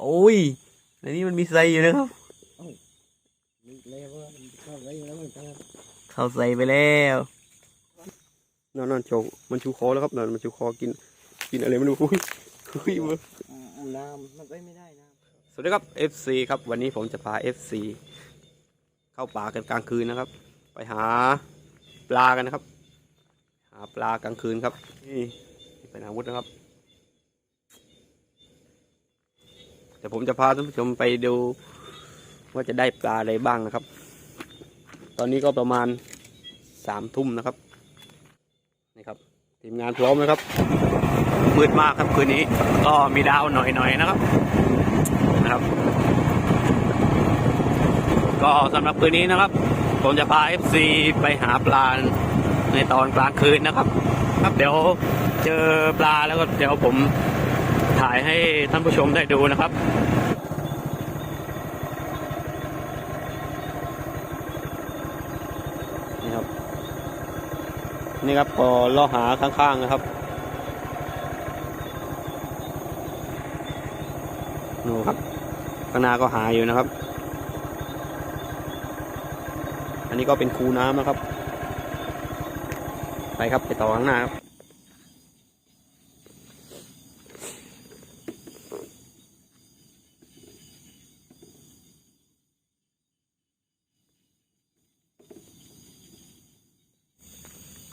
โอ้ยในนี้มันมีไซอยู่นะครับมีเลยว่ามันเข้าไว้แล้วมันจะเข้าใส่ไปแล้วนอนนอนโชว์มันชูคอแล้วครับนอนมันชูคอกิน กินอะไรไม่รู้อุ้ยอุ้ยมันเอาน้ำมันไปไม่ได้น้สวัสดีครับ FC ครับ วันนี้ผมจะพา FC เข้าป่ากันกลางคืนนะครับ ไปหาปลากันนะครับ หาปลากลางคืนครับ นี่เป็นอาวุธนะครับ เดี๋ยวผมจะพาท่านผู้ชมไปดูว่าจะได้ปลาอะไรบ้างนะครับ ตอนนี้ก็ประมาณสามทุ่มนะครับ นี่ครับทีมงานพร้อมนะครับ มืดมากครับคืนนี้ ก็มีดาวหน่อยๆนะครับ นะครับ ก็สำหรับคืนนี้นะครับ ผมจะพา FC ไปหาปลาในตอนกลางคืนนะครับ ครับเดี๋ยวเจอปลาแล้วก็เดี๋ยวผม ถ่ายให้ท่านผู้ชมได้ดูนะครับนี่ครับ นี่ครับก็ล่อหาข้างๆนะครับนูครับข้างหน้าก็หาอยู่นะครับ อันนี้ก็เป็นคูน้ำนะครับ ไปครับไปต่อข้างหน้าครับ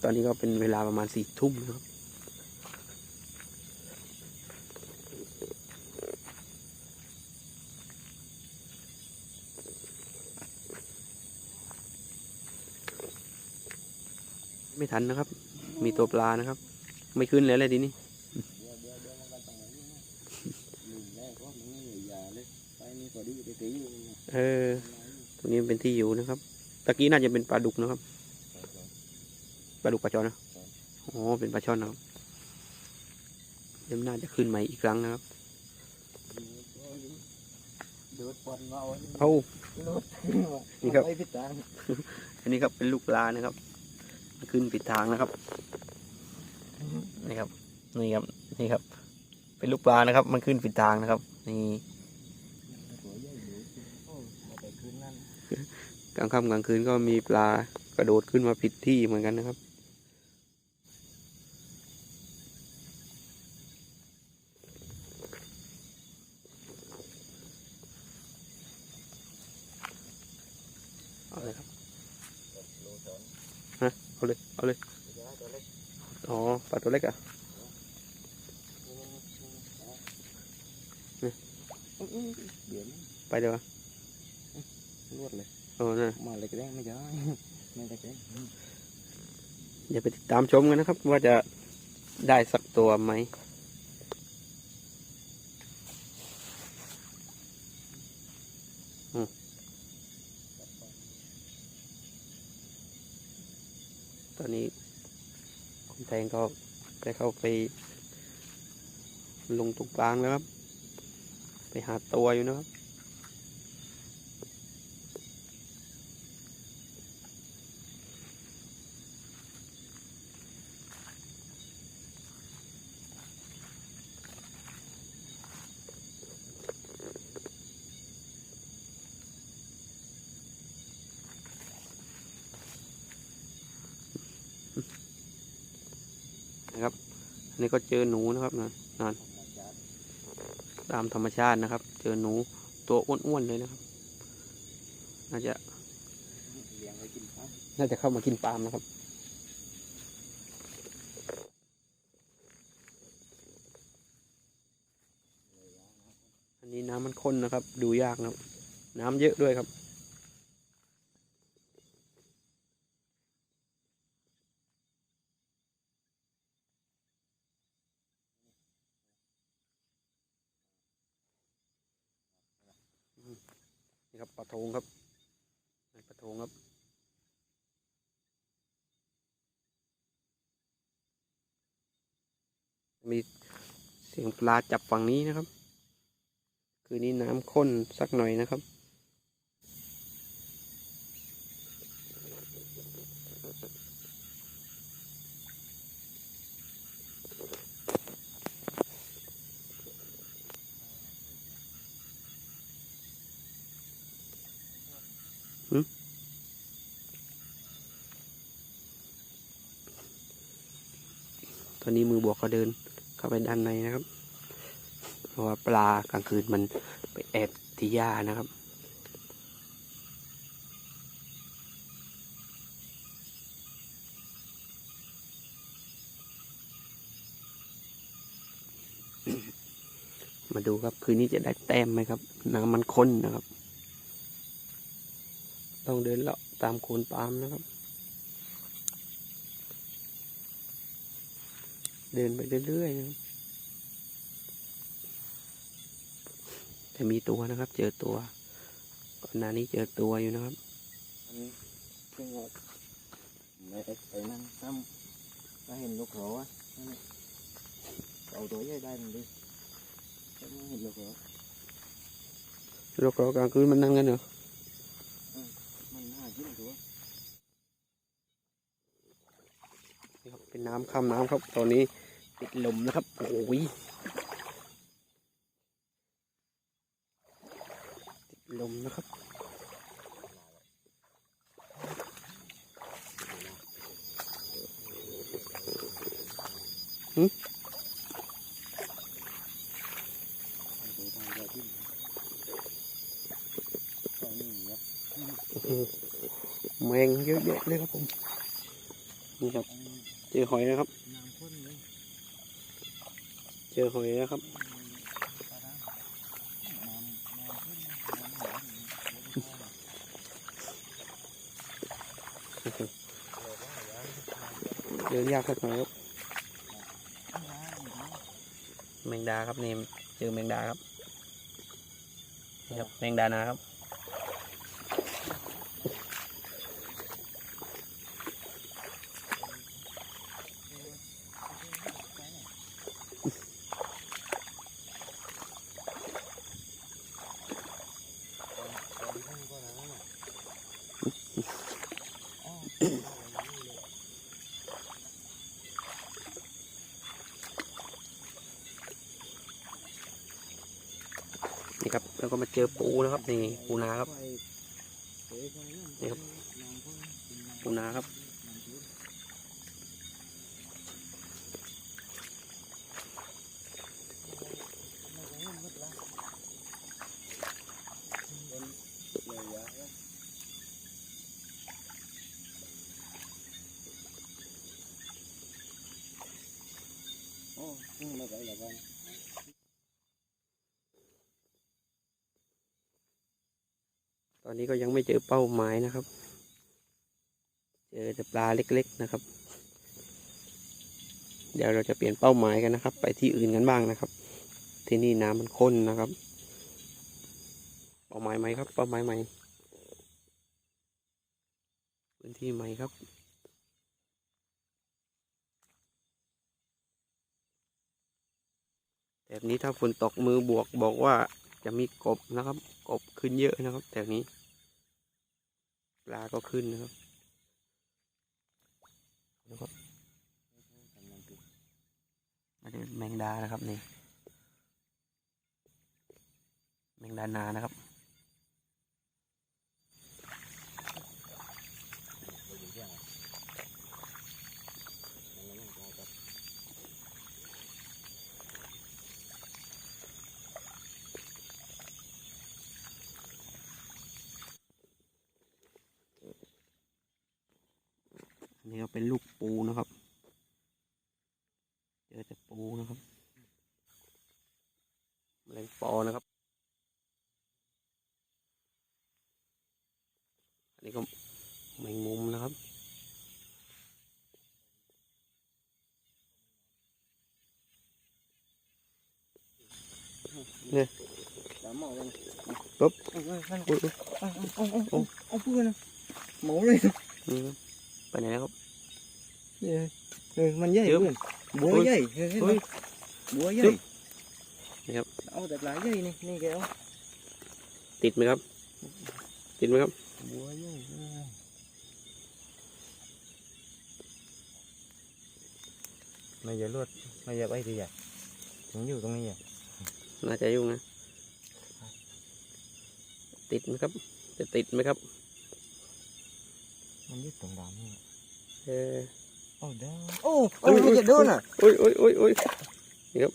ตอนนี้ก็เป็นเวลาประมาณสี่ทุ่มนะครับ ไม่ทันนะครับ มีตัวปลานะครับ ไม่ขึ้นเลยเลยทีนี้ำเดี๋ยวเดี๋ยวเดี๋ยวมันก็ต้องอย่างนี้นะหนึ่งแรกก็มันไม่เออ ตรงนี้เป็นที่อยู่นะครับ ตะกี้น่าจะเป็นปลาดุกนะครับ ลาดุกปลาช่อนนะอ๋อเป็นปลาช่อนนะครับเดี๋ยวมันน่าจะขึ้นใหม่อีกครั้งนะครับเดือดปอนมาเอาเอารถนี่ครับไปพิษทางอันนี้ครับเป็นลูกปลานะครับ ขึ้นผิดทางนะครับนี่ครับนี่ครับนี่ครับ เป็นลูกปลานะครับ มันขึ้นผิดทางนะครับ นี่หัวใหญ่หนูโอ้มาแต่คืนนั้นกลางค่ำกลางคืนก็มีปลากระโดดขึ้นมาผิดที่เหมือนกันนะครับ เอาเลยครับ โลสอง เอาเลย เอาเลย ยาตัวเล็ก อ๋อ ปลาตัวเล็กอะ เดี๋ยวนี้ ไปเดี๋ยวอะ รวดเลย โอ้นะ มาเล็กแดงไม่ใช่ไม่ได้แดง อย่าไปติดตามชมกันนะครับ ว่าจะได้สักตัวไหมตอนนี้คุณแทงก็ได้เข้าไป ลงตรงกลางแล้วครับ ไปหาตัวอยู่นะครับ อั นี้ก็เจอหนูนะครับนะนั่นตามธรรมชาตินะครับ เจอหนูตัวอ้วนๆเลยนะครับ น่าจะน่าจะเข้ามากินปลามนะครับอันนี้น้ำมันข้นนะครับ ดูยากนะครับ น้ำเยอะด้วยครับ ปลาทงครับปลาทงครับ มีเสียงปลาจับฝั่งนี้นะครับ คือนี้น้ำข้นสักหน่อยนะครับ อนนี้มือบวกก็เดินเข้าไปด้านในนะครับ เพราะว่าปลากลางคืนมันไปแอบที่หญ้านะครับมาดูครับคืนนี้จะได้แต้มไหมครับน้ำมันข้นนะครับ ต้องเดินเลาะตามโคนปาล์มนะครับ เดินไปเรื่อยๆนะครับแต่มีตัวนะครับ เจอตัวก่อนหน้านี้เจอตัวอยู่นะครับอันนี้ซึ่งว่าไม่ไอ้ไอ้นั่นถ้าถ้าเห็นลูกเหรอวะนั่นน่ะเอาตัวใหญ่ได้มันดิถ้าไม่เห็นลูกเหรอโลกเรากลางคืนมันนั่งกันเหรอมันน่ากินตัวนี่ครับเป็นน้ำข้ามน้ำครับตอนนี้ ติดลมนะครับ โอ้ยติดลมนะครับเอาตัวทางเดียวที่ตอนนี้ครับโอ้โหแมงเยอะแยะเลยครับผม นี่ครับ เจอหอยนะครับ จอหอยนะครับ เดินยากสักหน่อยครับแมงดาครับนี่เจอแมงดาครับนี่ครับแมงดานาครับ แล้วก็มาเจอปูนะครับนี่ปูนาครับนี่ครับปูนาครับ โอ้ไม่ไหวแล้วกัน ตอ นนี้ก็ยังไม่เจอเป้าหมายนะครับ เจอแต่ปลาเล็กๆนะครับ เดี๋ยวเราจะเปลี่ยนเป้าหมายกันนะครับ ไปที่อื่นกันบ้างนะครับ ที่นี่น้ำมันข้นนะครับ เป้าหมายใหม่ครับ เป้าหมายใหม่พื้นที่ใหม่ครับแบบนี้ถ้าฝนตกมือบวกบอกว่าจะมีกบนะครับ กบขึ้นเยอะนะครับแถวนี้ ปลาก็ขึ้นนะครับนะครับมาดูแมงดานะครับนี่ แมงดานานะครับ นี่ก็เป็นลูกปูนะครับ เจอแต่ปูนะครับแมลงปอนะครับ อันนี้ก็แมงมุมนะครับ สามหม้อเลย ปุ๊บ เอาเอาเอา อุ๊ยอุ๊ย เอาเอาเอาเอาเอาเพื่อนนะหมูเลย อืมไปไหนแล้วครับ เออมันใหญ่ เดี๋ยว เพื่อนบัวใหญ่ เห็นไหมเฮ้ยบัวใหญ่นี่ครับ เอาแต่ปลาใหญ่นี่นี่แกเอาติดไหมครับ ติดไหมครับ บัวใหญ่เออไม่อย่าลวดไม่อย่าไปทีอะถึงอยู่ตรงนี้อะน่าจะยุ่งนะ ติดไหมครับ จะติดไหมครับ มันยึดตรงดำนี่เออ โอ้ได้โอ้โอ้ยมันจะโดนอะโอ้ยโอ้ยโอ้ยโอ้ยนี่ครับ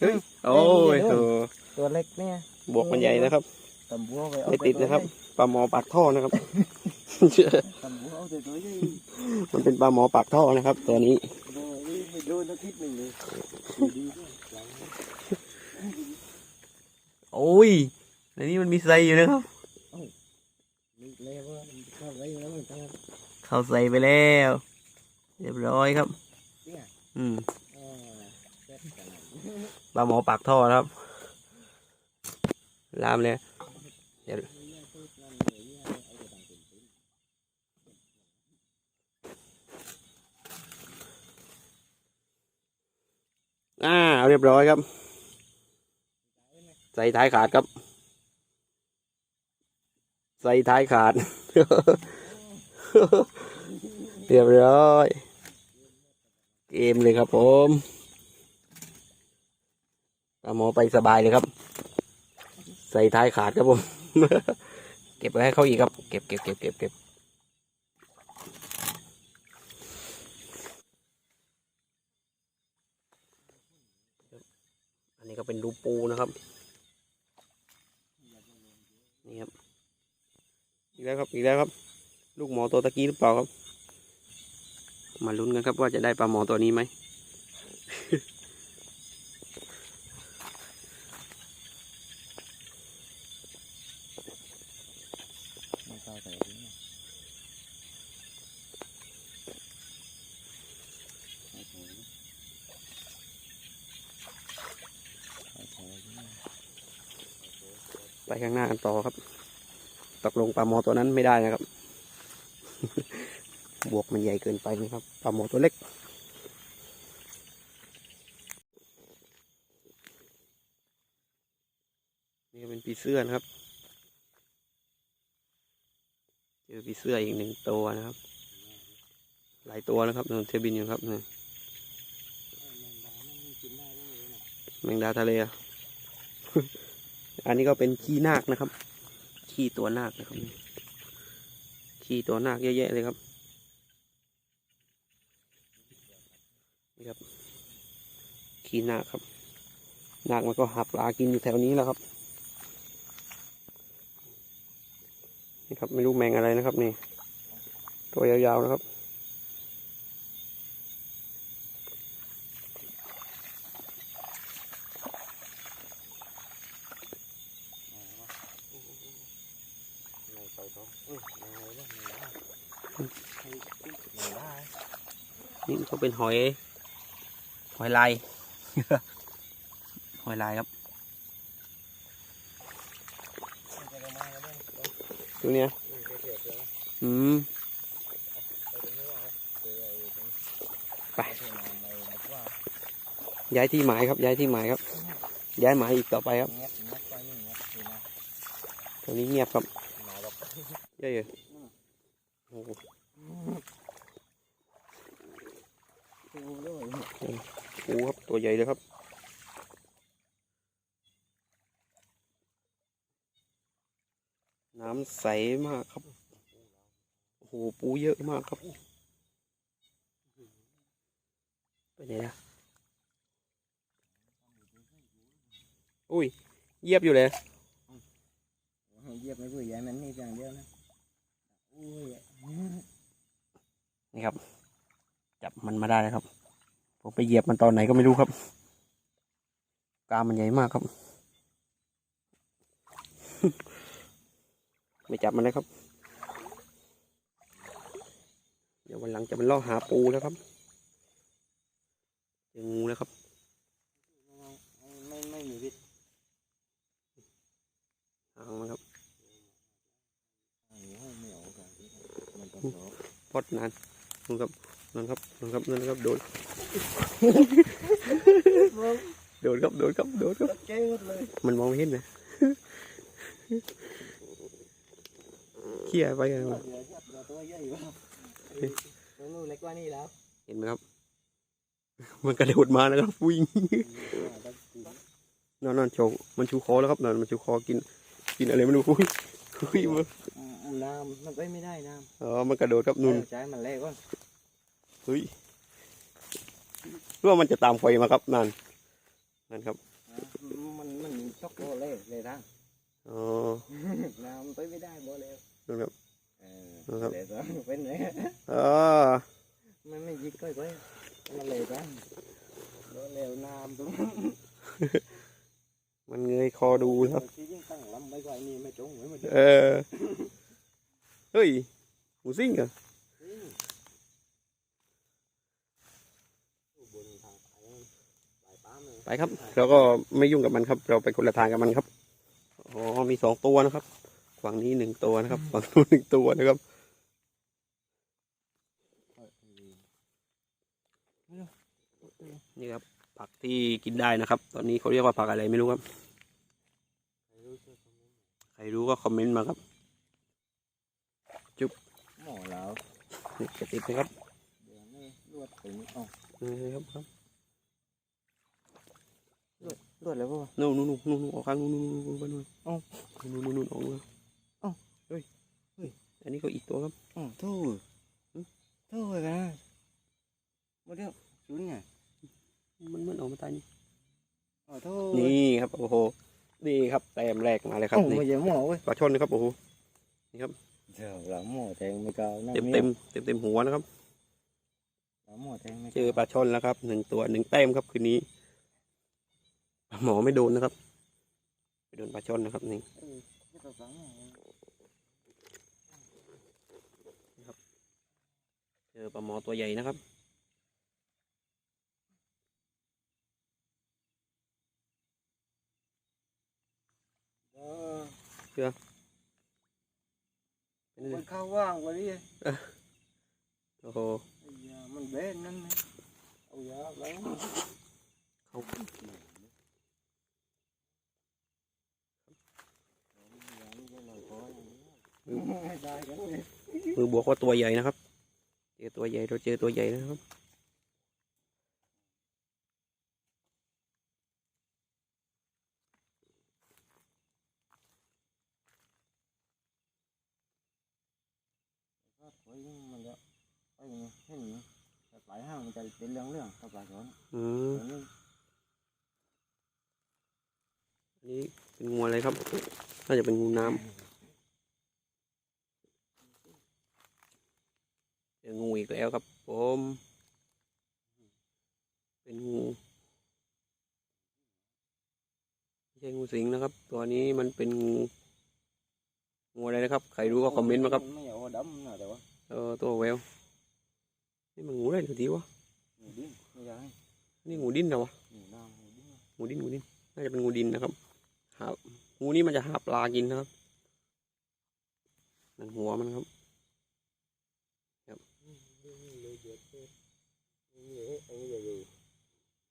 เฮ้ยโอ้ยโหตัวเล็กเนี่ยบวกมันใหญ่นะครับตำบัวไปเอาไม่ติดนะครับปลาหมอปากท่อนะครับตำบัวเอาแต่ตัวใหญ่มันเป็นปลาหมอปากท่อนะครับ ตัวนี้โอ้ยไม่โดนสักทิศหนึ่งเลยดีด้วยหลังโอ้ยในนี้มันมีไซอยู่นะครับ นี่เลยว่ามันเข้าไว้แล้วมันต้อง เข้าใส่ไปแล้ว เรียบร้อยครับ อืมอ่าแซ่บขนาดปลาหมอปากท่อครับ ลามเลยอ่าเอาเรียบร้อยครับ ใส่ท้ายขาดครับ ใส่ท้ายขาด เรียบร้อย เกมเลยครับผมปลาหมอไปสบายเลยครับ ใส่ท้ายขาดครับผม เก็บไว้ให้เขาอีกครับ เก็บเก็บเก็บเก็บเก็บอันนี้ก็เป็นรูปูนะครับ นี่ครับ อีกแล้วครับ อีกแล้วครับ ลูกหมอตัวตะกี้หรือเปล่าครับ มาลุ้นกันครับว่าจะได้ปลาหมอตัวนี้ไหมไปข้างหน้ากันต่อครับ ตกลงปลาหมอตัวนั้นไม่ได้นะครับ บวกมันใหญ่เกินไปนะครับปลาหมอตัวเล็ก นี่เป็นปีเสื้อนะครับ เจอปีเสื้ออีกหนึ่งตัวนะครับ หลายตัวนะครับนนเทบินอยู่ครับนี่แมงดาทะเลอะอันนี้ก็เป็นขี้นาคนะครับ ขี้ตัวนาคนะครับ ขี้ตัวนาคเยอะแยะเลยครับ นี่ครับ ขี้นาคครับ นาคมันก็หาปลากินอยู่แถวนี้แล้วครับ นี่ครับไม่รู้แมงอะไรนะครับนี่ ตัวยาวๆนะครับ ไม่ไปท้องเอ้ยไม่เอาละไม่เอาให้ไม่ได้ นี่ ก็เป็นหอย หอยลาย หอยลายครับตัวเนี้ยอืมไปย้ายที่หมายครับ ย้ายที่หมายครับ ย้ายหมายอีกต่อไปครับตรงนี้เงียบครับเยอะๆโอ้โห โอ้โหด้วย ปูครับตัวใหญ่เลยครับ น้ำใสมากครับ โอ้โหปูเยอะมากครับไปไหนนะอุ้ยเยียบอยู่เลยเหยียบไม่เบื่อใหญ่มันนี่อย่างเดียวนะอุ้ยนี่ครับ จับมันมาได้แล้วครับ ผมไปเหยียบมันตอนไหนก็ไม่รู้ครับกล้ามมันใหญ่มากครับ ไม่จับมันเลยครับ เดี๋ยววันหลังจะมันล่อหาปูแล้วครับเจองูแล้วครับไม่ไม่มีวิทย์หางมันครับไม่เอากันมันต้องรอพอดนานนั่นครับนั่นครับนั่นครับนั่นครับโดน โดนครับโดนครับโดนครับเจ๊หมดเลยมันมองไม่เห็นนะเขี่ยไปกันเดี๋ยวเดี๋ยวตัวใหญ่กว่าตัวนู้นเล็กกว่านี่แล้วเห็นไหมครับ มันกระโดดมาแล้วครับวิ่งนอนนอนโชว์มันชูคอแล้วครับนอนมันชูคอกิน กินอะไรไม่รู้คุยคุยมานน้ำมันไปไม่ได้น้อ๋อมันกระโดดครับำนุ่นใช้มันแรกก่อนเฮ้ยห รือว่ามันจะตามไฟมาครับนั่นนั่นครับอะมันมันมีตกโบเล่เลยทางอ๋อน้ำไปไม่ได้โบเล่นั่นครับเออครับเลยทางเป็นไงอ๋อมันไม่ยิกก้อยก้อยมันเลยทางโบเล่น้ำตรงมันเงยคอดูครับที่ยิ่งตั้งลำไม่ไหวนี่ไม่จงไว้มาดิเออเฮ้ยหมูซิ่งเหรอ บนทางไปสายปั๊มเลย ไปครับ เราก็ไม่ยุ่งกับมันครับ เราไปคนละทางกับมันครับอ๋อมีสองตัวนะครับฝั่งนี้หนึ่งตัวนะครับฝั่งนู้นหนึ่งตัวนะครับนี่ครับผักที่กินได้นะครับ ตอนนี้เขาเรียกว่าผักอะไรไม่รู้ครับใครรู้ก็คอมเมนต์มาครับหมอแล้วนี่จะติดนะครับเดี๋ยวนี่ลวดถึงอ๋อนี่ครับครับ ลวดแล้วป่ะนู่นนู่นนู่นนู่นออกข้างนู่นนู่นนู่นนู่นนู่นเอ้านู่นนู่นนู่นออกมาเอ้าเฮ้ยเฮ้ยอันนี้ก็อีกตัวครับอ๋อโทู่โทู่เลยนะมาเดี๋ยวชุนไงมันมันออกมาตายนี่อ๋อโทู่นี่ครับโอ้โหนี่ครับแต้มแรกมาเลยครับโอ้นี่ไม่ใช่หมอเว้ยปลาช่อนนะครับโอ้โหเดี๋ยวหลังหมอแทงไม่กล้านั่งเต็มเต็มเต็มเต็มหัวนะครับหลังหมอแทงไม่เจอปลาช่อนแล้วครับหนึ่งตัวหนึ่งแต้มครับคืนนี้ หมอไม่โดนนะครับไปโดนปลาช่อนนะครับนี่เออไม่ต้องฟังหมอเจอปลาหมอตัวใหญ่นะครับเออเป็นไงมันเข้าว่างกว่านี้โอ้โหไอ้ยามันเบนนั่นนะเอายาแล้วเขา ไม่ได้กันเลยมือบวกว่าตัวใหญ่นะครับ เจอตัวใหญ่เราเจอตัวใหญ่นะครับก็ถอยมันจะไปนี่เห็นนี่แต่ปลายห้างมันจะเป็นเรื่องเรื่องกับปลายช้อนอืมอันนี้อันนี้เป็นงูอะไรครับ น่าจะเป็นงูน้ำเจ องูอีกแล้วครับผม เป็นงู ไม่ใช่งูสิงนะครับ ตัวนี้มันเป็นงู งูอะไรนะครับ ใครรู้ก็คอมเมนต์มาครับ ไม่เอาดำนะแต่ว่าเออตัวแวว นี่มันงูอะไรตัวทีวะหนูดิ้นไม่ได้นี่งูดิ้นเหรอวะหนูน้ำหนูดิ้นงูดิ้นงูดิ้นน่าจะเป็นงูดินนะครับหางูนี้มันจะหาปลากินนะครับนั่นหัวมันครับ เลยเดือดเลย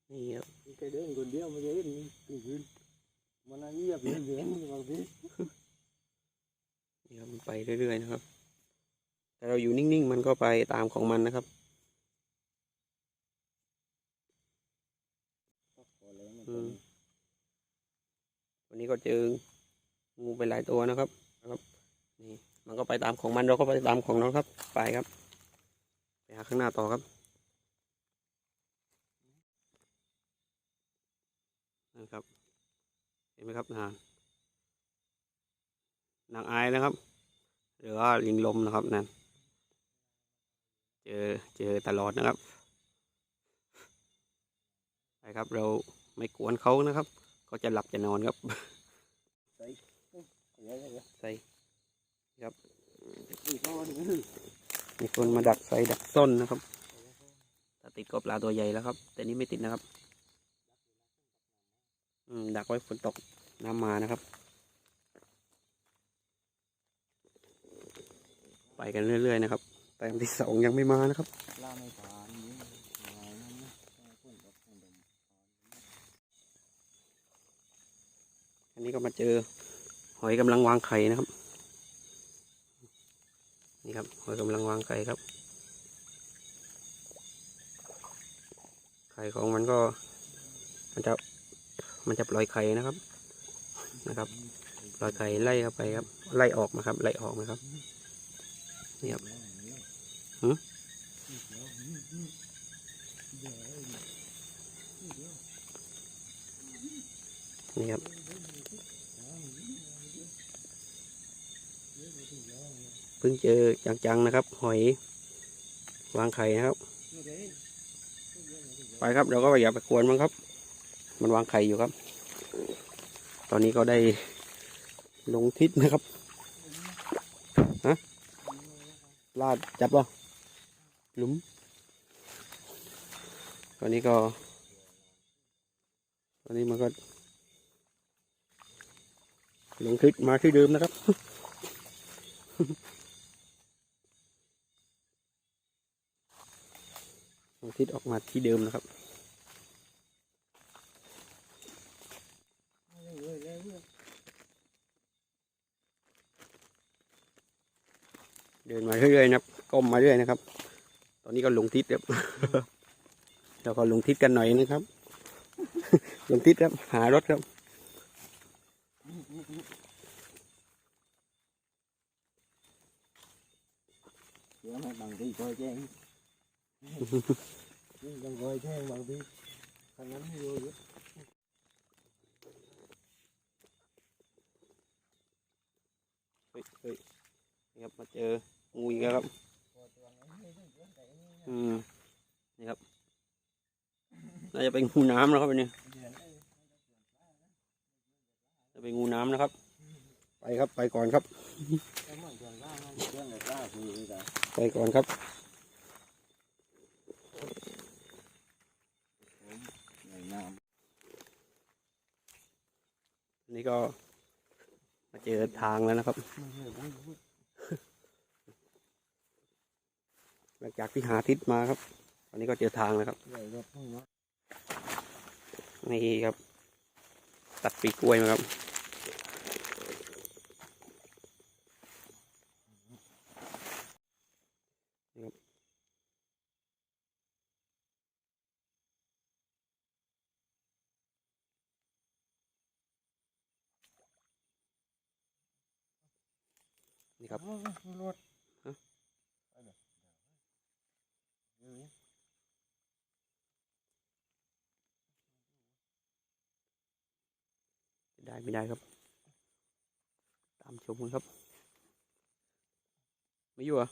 นี่ครับแค่เดินคนเดียวไม่ได้ยินตื่นมันอันนี้อย่าเปลี่ยนเปลี่ยนบางทีนี่ครับมันไปเรื่อยๆนะครับ แต่เราอยู่นิ่งๆ มันก็ไปตามของมันนะครับวันนี้ก็เจองูไปหลายตัวนะครับนะครับนี่มันก็ไปตามของมันเราก็ไปตามของเราครับ ไปครับ ไปหาข้างหน้าต่อครับ นะครับ เห็นไหมครับนางนางอายนะครับ หรือว่าลิงลมนะครับนั่นเจอเจอตลอดนะครับไปครับ เราไม่กวนเขานะครับเขาจะหลับจะนอนครับใส่อีกข้อหนึงมีคนมาดักใส่ดักส้นนะครับถ้าติดก็ปลาตัวใหญ่แล้วครับ แต่นี้ไม่ติดนะครับอืม ดักไว้ฝนตกน้ำมานะครับ ไปกันเรื่อยๆนะครับแต้มที่สองยังไม่มานะครับอันนะคนกับคนดมอันนี้ก็มาเจอหอยกำลังวางไข่นะครับ นี่ครับหอยกำลังวางไข่ครับ ไข่ของมันก็มันจะ มันจะปล่อยไข่นะครับนะครับปล่อยไข่ไล่เข้าไปครับ ไล่ออกมาครับ ไล่ออกมาครับนี่ครับหืมนี่ครับเพิ่งเจอจังๆนะครับ หอยวางไข่นะครับ ไปครับเราก็อย่าไปกวนมันครับ มันวางไข่อยู่ครับ ตอนนี้ก็ได้ลงทิศนะครับฮะลาดจับป่ะหลุม ตอนนี้ก็ ตอนนี้มันก็ลงทิศมาที่เดิมนะครับลงทิศออกมาที่เดิมนะครับ เดินมาเรื่อยๆนะครับก้มมาเรื่อยนะครับ ตอนนี้ก็ลงทิศครับเราก็ลงทิศกันหน่อยนะครับ ลงทิศครับ หารถครับเดี๋ยวให้บังทีคอยแจ้งต้องคอยแจ้งบางทีทางนั้นไม่รู้เยอะ เฮ้ยเฮ้ยนี่ครับมาเจองูอีกแล้วครับ อืมนี่ครับ น่าจะเป็น งูน้ำนะครับอันนี้จะเป็นงูน้ำนะครับ ไปครับไปก่อนครับแต่เมื่อเดือนล่างนั่นเรื่องอะไรกล้าคุยกันไปก่อนครับในน้นี่ก็มาเจอทางแล้วนะครับำไม่ใช่บุ้ยบุ้ยหลังจากที่หาทิศมาครับตอนนี้ก็เจอทางแล้วครับใหญ่รถพุ่งเนาะนี่ครับ ตัดปีกล้วยมาครับ นี่ครับนี่ครับรถฮะ ไปเดี๋ยวเดี๋ยวได้ไม่ได้ครับ ตามชมกันครับ ไม่อยู่เหรอะ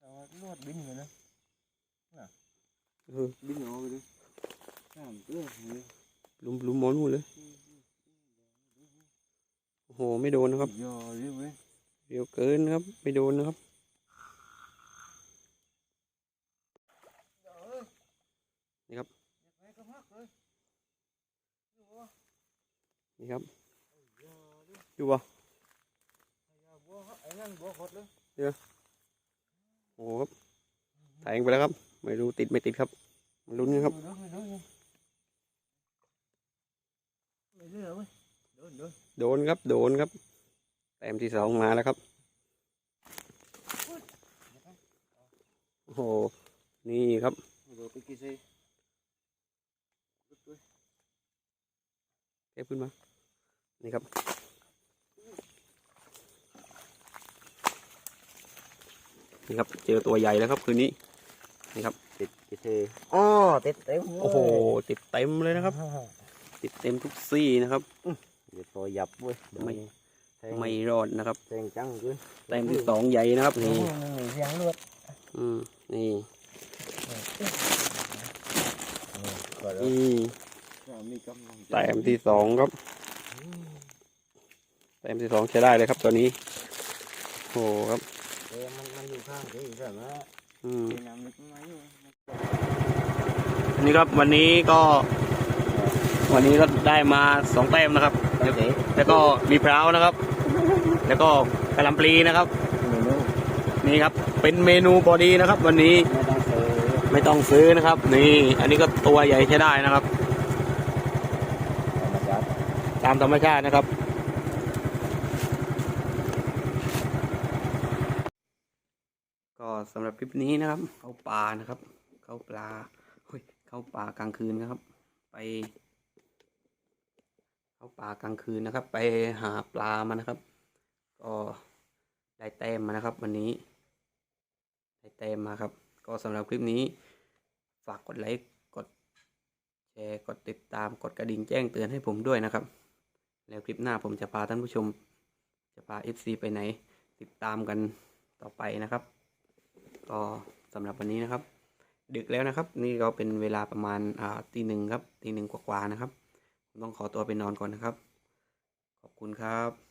เอารถบินเลยนะเออบินออกไปเลยน้ำเตื้อเลยลุมลุมหมอนหมดเลย โอ้โหไม่โดนนะครับยอเยอะเว้ยเร็วเกินนะครับ ไม่โดนนะครับนี่ครับไปก็พักเลยนี่ครับยอดิอยู่ป่ะยอบัวไอ้นั่นบัวขดเลยโอ้โหครับแทงไปแล้วครับ ไม่รู้ติดไม่ติดครับมาลุ้นกันครับ ไม่รู้ไม่รู้ไม่รู้เว้ยโดนโดนโดนครับ โดนครับ แต้มที่สองมาแล้วครับ โอ้โห นี่ครับโดนไปกี่ซีเก็บขึ้นมา นี่ครับ นี่ครับ เจอตัวใหญ่แล้วครับคืนนี้ นี่ครับ ติดกี่ซีอ๋อติดเต็ม โอ้โห ติดเต็มเลยนะครับ ติดเต็มทุกซี่นะครับ เดี๋ยวตัวหยับเว้ยไม่แทงไม่รอดนะครับแทงจังขึ้นแต้มที่สองใหญ่นะครับนี่เสียงเลือดอืมนี่ก็แล้วอืมมีกำลังใจแต้มที่สองครับแต้มที่สองใช้ได้เลยครับตัวนี้โอ้โหครับเออมันมันอยู่ข้างที่ใช่ไหมอืมที่น้ำลึกมาอยู่อันนี้ครับวันนี้ก็ วันนี้ก็ได้มาสองแต้มนะครับโอเคแล้วก็มีพร้าวนะครับ แล้วก็กะหล่ำปลีนะครับเมนูนี่ครับ เป็นเมนูพอดีนะครับ วันนี้ไม่ต้องซื้อไม่ต้องซื้อนะครับ นี่ อันนี้ก็ตัวใหญ่ใช้ได้นะครับธรรมชาติตามธรรมชาตินะครับก็สำหรับคลิปนี้นะครับ เข้าป่านะครับ เข้าปลาเฮ้ยเข้าป่ากลางคืนนะครับ ไปเข้าป่ากลางคืนนะครับ ไปหาปลามานะครับ ก็ได้แต้มมานะครับ วันนี้ ได้แต้มมาครับ ก็สำหรับคลิปนี้ ฝากกดไลค์กดแชร์กดติดตามกดกระดิ่งแจ้งเตือนให้ผมด้วยนะครับ แล้วคลิปหน้าผมจะพาท่านผู้ชม จะพา FC ไปไหน ติดตามกันต่อไปนะครับ ก็สำหรับวันนี้นะครับ ดึกแล้วนะครับ นี่ก็เป็นเวลาประมาณาตีหนึ่งครับตีหนึ่งกว่าๆนะครับ ต้องขอตัวไปนอนก่อนนะครับ ขอบคุณครับ